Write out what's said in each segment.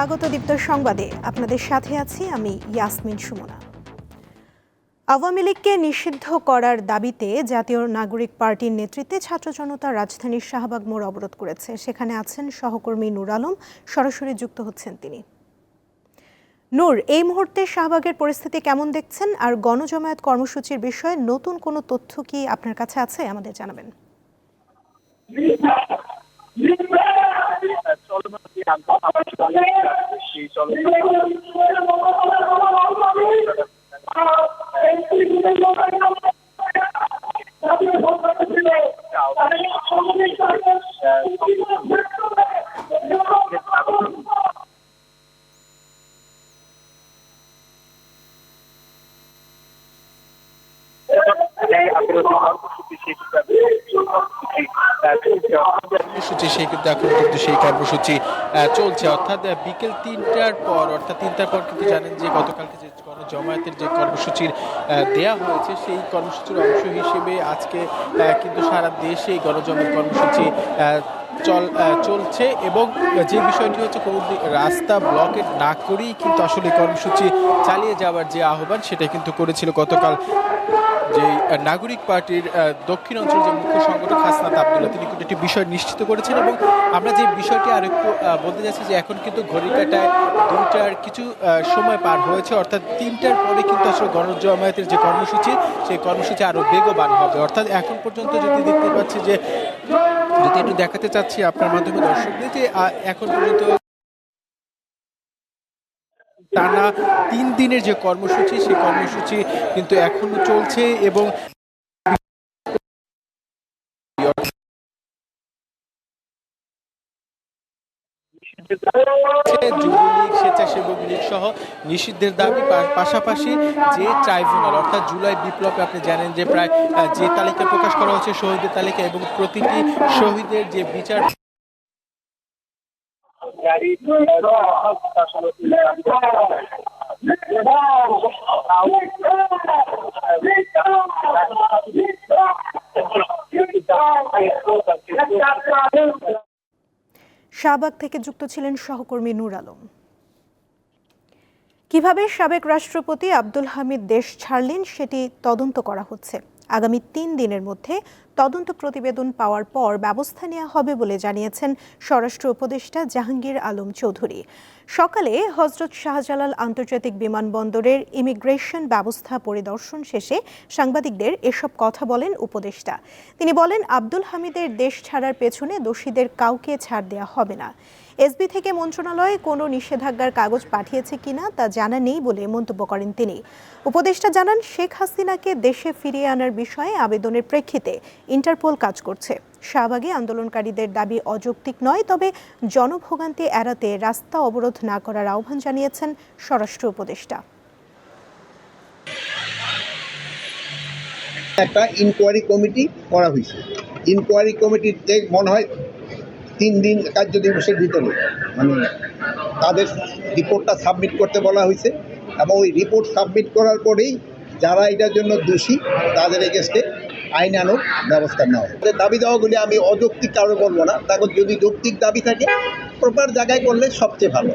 স্বাগত দীপ্ত সংবাদে। আপনাদের সাথে আছি আমি ইয়াসমিন সুমনা। আওয়ামী লীগকে নিষিদ্ধ করার দাবিতে জাতীয় নাগরিক পার্টির নেতৃত্বে ছাত্র জনতা রাজধানীর শাহবাগ মোড় অবরোধ করেছে। সেখানে আছেন সহকর্মী নূর আলম, সরাসরি যুক্ত হচ্ছেন তিনি। নূর, এই মুহূর্তে শাহবাগের পরিস্থিতি কেমন দেখছেন? আর গণজমায়েত কর্মসূচির বিষয়ে নতুন কোনো তথ্য কি আপনার কাছে আছে? আমাদের জানাবেন। চলমান যে আন্দোলন আমার সেই চলমান কর্মসূচি সেই কিন্তু এখন কিন্তু সেই কর্মসূচি চলছে। অর্থাৎ বিকেল তিনটার পর, অর্থাৎ তিনটার পর কিন্তু জানেন যে গতকালকে যে জমায়েতের যে কর্মসূচির দেয়া হয়েছে, সেই কর্মসূচির অংশ হিসেবে আজকে কিন্তু সারা দেশে এই গণজমায়েত কর্মসূচি চল চলছে এবং যে বিষয়টি হচ্ছে কোনো রাস্তা ব্লকেট না করেই কিন্তু আসলে কর্মসূচি চালিয়ে যাওয়ার যে আহ্বান সেটা কিন্তু করেছিল গতকাল। যে নাগরিক পার্টির দক্ষিণ অঞ্চল যে মুখ্য সংগঠক হাসনাত আবদুল্লাহ, তিনি কিন্তু একটি বিষয় নিশ্চিত করেছেন এবং আমরা যে বিষয়টি আর একটু বলতে যাচ্ছি যে এখন কিন্তু ঘড়ির কাটায় দুইটার কিছু সময় পার হয়েছে, অর্থাৎ তিনটার পরে কিন্তু আসলে গণজমায়েতের যে কর্মসূচি, সেই কর্মসূচি আরও বেগবান হবে। অর্থাৎ এখন পর্যন্ত যদি দেখতে পাচ্ছি যে, যদি একটু দেখাতে চাচ্ছি আপনার মাধ্যমে দর্শকদের যে এখন পর্যন্ত টানা তিন দিনের যে কর্মসূচি, সেই কর্মসূচি কিন্তু এখনও চলছে এবং যুবলীগ, স্বেচ্ছাসেবক লীগ সহ নিষিদ্ধের দাবি পাশাপাশি যে ট্রাইব্যুনাল, অর্থাৎ জুলাই বিপ্লবে আপনি জানেন যে প্রায় যে তালিকা প্রকাশ করা হচ্ছে শহীদের তালিকা এবং প্রতিটি শহীদের যে বিচার শাহবাগ থেকে যুক্ত ছিলেন সহকর্মী নূর আলম। কীভাবে সাবেক রাষ্ট্রপতি আব্দুল হামিদ দেশ ছাড়লেন সেটি তদন্ত করা হচ্ছে। আগামী তিন দিনের মধ্যে তদন্ত প্রতিবেদন পাওয়ার পর ব্যবস্থা নেওয়া হবে বলে জানিয়েছেন স্বরাষ্ট্র উপদেষ্টা জাহাঙ্গীর আলম চৌধুরী। সকালে হজরত শাহজালাল আন্তর্জাতিক বিমানবন্দরের ইমিগ্রেশন ব্যবস্থা পরিদর্শন শেষে সাংবাদিকদের এসব কথা বলেন উপদেষ্টা। তিনি বলেন, আব্দুল হামিদের দেশ ছাড়ার পেছনে দোষীদের কাউকে ছাড় দেওয়া হবে না। এসবি থেকে মন্ত্রণালয়ে কোনো নিষেধাজ্ঞার কাগজ পাঠিয়েছে কিনা তা জানা নেই বলে মন্তব্য করেন তিনি। উপদেষ্টা জানান, শেখ হাসিনাকে দেশে ফিরিয়ে আনার বিষয়ে আবেদনের প্রেক্ষিতে ইন্টারপোল কাজ করছে। শাহবাগে আন্দোলনকারীদের দাবি অযৌক্তিক নয়, তবে জনভোগান্তি এড়াতে রাস্তা অবরোধ না করার আহ্বান জানিয়েছেন স্বরাষ্ট্র উপদেষ্টা। একটা ইনকোয়ারি কমিটি করা হয়েছে। ইনকোয়ারি কমিটিতে মনে হয় তিন দিন কার্য দিবসের ভিতরে মানে তাদের রিপোর্টটা সাবমিট করতে বলা হয়েছে এবং ওই রিপোর্ট সাবমিট করার পরেই যারা এটার জন্য দোষী, তাদের এগেস্টে আইন আইনানুক ব্যবস্থা নেওয়া হবে। দাবি দেওয়াগুলি আমি অযৌক্তিক কারও বলব না তারপর যদি যৌক্তিক দাবি থাকে প্রপার জায়গায় করলে সবচেয়ে ভালো।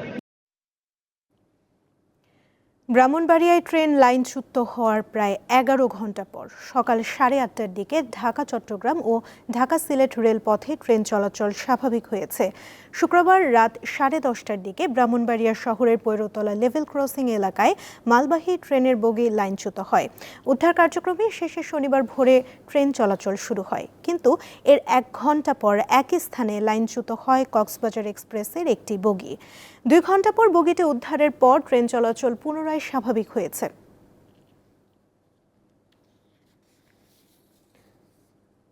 ব্রাহ্মণবাড়িয়ায় ট্রেন লাইনচ্যুত হওয়ার প্রায় এগারো ঘণ্টা পর সকাল সাড়ে আটটার দিকে ঢাকা, চট্টগ্রাম ও ঢাকা সিলেট রেলপথে ট্রেন চলাচল স্বাভাবিক হয়েছে। শুক্রবার রাত সাড়ে দশটার দিকে ব্রাহ্মণবাড়িয়া শহরের পৈরতলা লেভেল ক্রসিং এলাকায় মালবাহী ট্রেনের বগি লাইনচ্যুত হয়। উদ্ধার কার্যক্রমে শেষে শনিবার ভোরে ট্রেন চলাচল শুরু হয়। কিন্তু এর এক ঘণ্টা পর একই স্থানে লাইনচ্যুত হয় কক্সবাজার এক্সপ্রেসের একটি বগি। দুই ঘণ্টা পর বগিতে উদ্ধারের পর ট্রেন চলাচল পুনরায় স্বাভাবিক হয়েছে।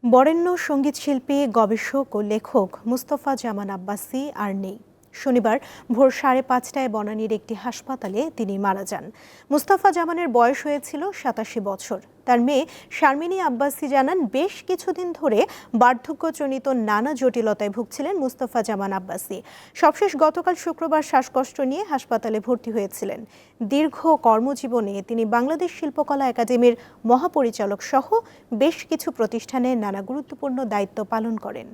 বরেণ্য সংগীত শিল্পী গবেষক ও লেখক মুস্তফা জামান আব্বাসি আর নেই। শনিবার ভোর সাড়ে পাঁচটায় বনানীর একটি হাসপাতালে তিনি মারা যান। মুস্তাফা জামানের বয়স হয়েছিল সাতাশি বছর। তার মেয়ে শারমিনী আব্বাসি জানান, বেশ কিছুদিন ধরে বার্ধক্যজনিত নানা জটিলতায় ভুগছিলেন মুস্তাফা জামান আব্বাসি। সবশেষ গতকাল শুক্রবার শ্বাসকষ্ট নিয়ে হাসপাতালে ভর্তি হয়েছিলেন। দীর্ঘ কর্মজীবনে তিনি বাংলাদেশ শিল্পকলা একাডেমির মহাপরিচালক সহ বেশ কিছু প্রতিষ্ঠানে নানা গুরুত্বপূর্ণ দায়িত্ব পালন করেন।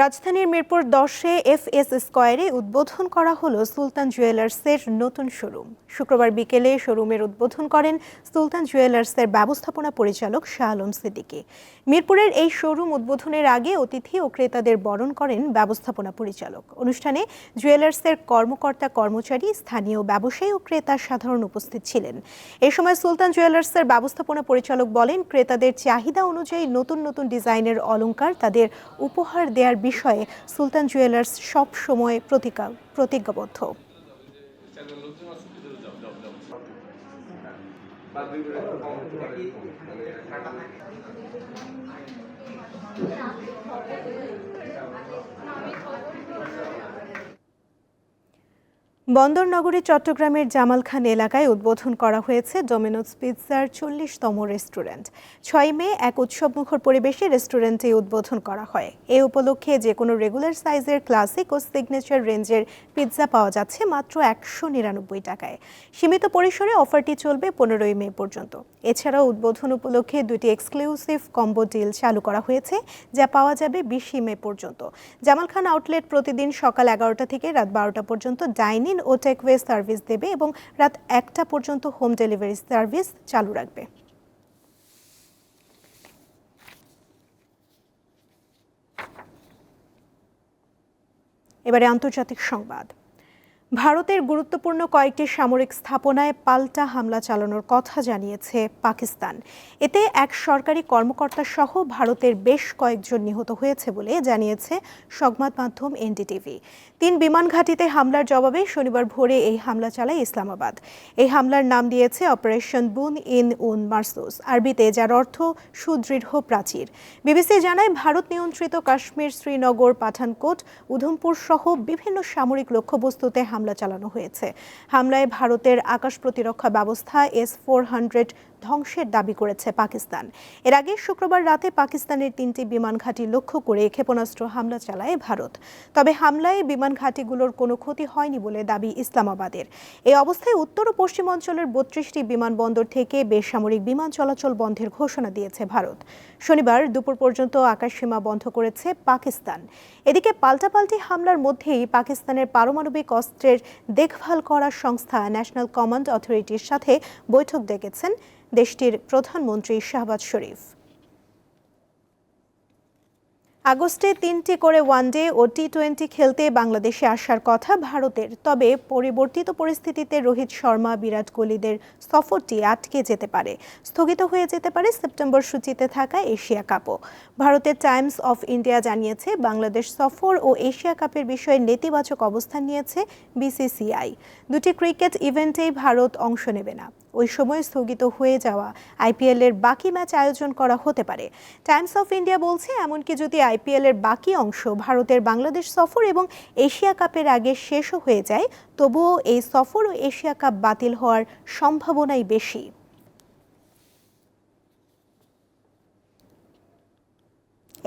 রাজধানীর মিরপুর দশে এফ এস স্কোয়ারে উদ্বোধন করা হলো সুলতান জুয়েলার্সের নতুন শোরুম। শুক্রবার বিকেলে শোরুমের উদ্বোধন করেন সুলতান জুয়েলার্সের ব্যবস্থাপনা পরিচালক শাহ আলম সিদ্দিকী। মিরপুরের এই শোরুম উদ্বোধনের আগে অতিথি ও ক্রেতাদের বরণ করেন ব্যবস্থাপনা পরিচালক। অনুষ্ঠানে জুয়েলার্সের কর্মকর্তা কর্মচারী, স্থানীয় ব্যবসায়ী ও ক্রেতা সাধারণ উপস্থিত ছিলেন। এ সময় সুলতান জুয়েলার্সের ব্যবস্থাপনা পরিচালক বলেন, ক্রেতাদের চাহিদা অনুযায়ী নতুন নতুন ডিজাইনের অলঙ্কার তাদের উপহার দেওয়ার বিষয়ে সুলতান জুয়েলার্স সব সময় প্রতিজ্ঞা প্রতিজ্ঞাবদ্ধ। বন্দর নগরী চট্টগ্রামের জামালখান এলাকায় উদ্বোধন করা হয়েছে ডোমিনোস পিৎজার চল্লিশতম রেস্টুরেন্ট। ছয় মে এক উৎসবমুখর পরিবেশে রেস্টুরেন্টে উদ্বোধন করা হয়। এ উপলক্ষে যে কোনো রেগুলার সাইজের ক্লাসিক ও সিগনেচার রেঞ্জের পিৎজা পাওয়া যাচ্ছে মাত্র একশো নিরানব্বই টাকায়। সীমিত পরিসরে অফারটি চলবে পনেরোই মে পর্যন্ত। এছাড়াও উদ্বোধন উপলক্ষে দুটি এক্সক্লুসিভ কম্বো ডিল চালু করা হয়েছে, যা পাওয়া যাবে বিশে মে পর্যন্ত। জামালখান আউটলেট প্রতিদিন সকাল এগারোটা থেকে রাত বারোটা পর্যন্ত ডাইনিং ও টেকওয়ে সার্ভিস দেবে এবং রাত একটা পর্যন্ত হোম ডেলিভারি সার্ভিস চালু রাখবে। এবারে আন্তর্জাতিক সংবাদ। ভারতের গুরুত্বপূর্ণ কয়েকটি সামরিক স্থাপনায় পাল্টা হামলা চালানোর কথা জানিয়েছে পাকিস্তান। এতে এক সরকারি কর্মকর্তা সহ ভারতের বেশ কয়েকজন নিহত হয়েছে বলে জানিয়েছে সংবাদ মাধ্যম এনডিটিভি। তিন বিমান ঘাঁটিতে হামলার জবাবে শনিবার ভোরে এই হামলা চালায় ইসলামাবাদ। এই হামলার নাম দিয়েছে অপারেশন বুন ইন উন মার্সুস, আরবিতে যার অর্থ সুদৃঢ় প্রাচীর। বিবিসি জানায়, ভারত নিয়ন্ত্রিত কাশ্মীর শ্রীনগর, পাঠানকোট, উধমপুর সহ বিভিন্ন সামরিক লক্ষ্যবস্তুতে হামলা চালানো হয়েছে। হামলায় ভারতের আকাশ প্রতিরক্ষা ব্যবস্থা এস ফোর হান্ড্রেড ধ্বংসের দাবি করেছে পাকিস্তান। এর আগে শুক্রবার রাতে পাকিস্তানের তিনটি বিমান ঘাঁটি লক্ষ্য করে ক্ষেপণাস্ত্র হামলা চালায় ভারত। তবে হামলায় বিমান ঘাঁটিগুলোর কোনো ক্ষতি হয়নি বলে দাবি ইসলামাবাদের। এই অবস্থায় উত্তর ও পশ্চিম অঞ্চলের বত্রিশটি বিমানবন্দর থেকে বেসামরিক বিমান চলাচল বন্ধের ঘোষণা দিয়েছে ভারত। শনিবার দুপুর পর্যন্ত আকাশসীমা বন্ধ করেছে পাকিস্তান। এদিকে পাল্টাপাল্টি হামলার মধ্যেই পাকিস্তানের পারমাণবিক অস্ত্রের দেখভাল করা সংস্থা ন্যাশনাল কমান্ড অথরিটির সাথে বৈঠক ডেকেছেন দেশটির প্রধানমন্ত্রী শাহবাজ শরীফ। আগস্টে তিনটি করে ওয়ানডে ও টি টোয়েন্টি খেলতে বাংলাদেশে আসার কথা ভারতের, তবে পরিবর্তিত পরিস্থিতিতে রোহিত শর্মা, বিরাট কোহলিদের সফরটি আটকে যেতে পারে। স্থগিত হয়ে যেতে পারে সেপ্টেম্বর সূচিতে থাকা এশিয়া কাপও। ভারতের টাইমস অফ ইন্ডিয়া জানিয়েছে, বাংলাদেশ সফর ও এশিয়া কাপের বিষয়ে নেতিবাচক অবস্থান নিয়েছে বিসিসিআই। দুটি ক্রিকেট ইভেন্টেই ভারত অংশ নেবে না। ওই সময় স্থগিত হয়ে যাওয়া আইপিএল এর বাকি ম্যাচ আয়োজন করা হতে পারে। টাইমস অফ ইন্ডিয়া বলছে, এমনকি যদি আইপিএল এর বাকি অংশ ভারতের বাংলাদেশ সফর এবং এশিয়া কাপের আগে শেষও হয়ে যায়, তবুও এই সফর ও এশিয়া কাপ বাতিল হওয়ার সম্ভাবনাই বেশি।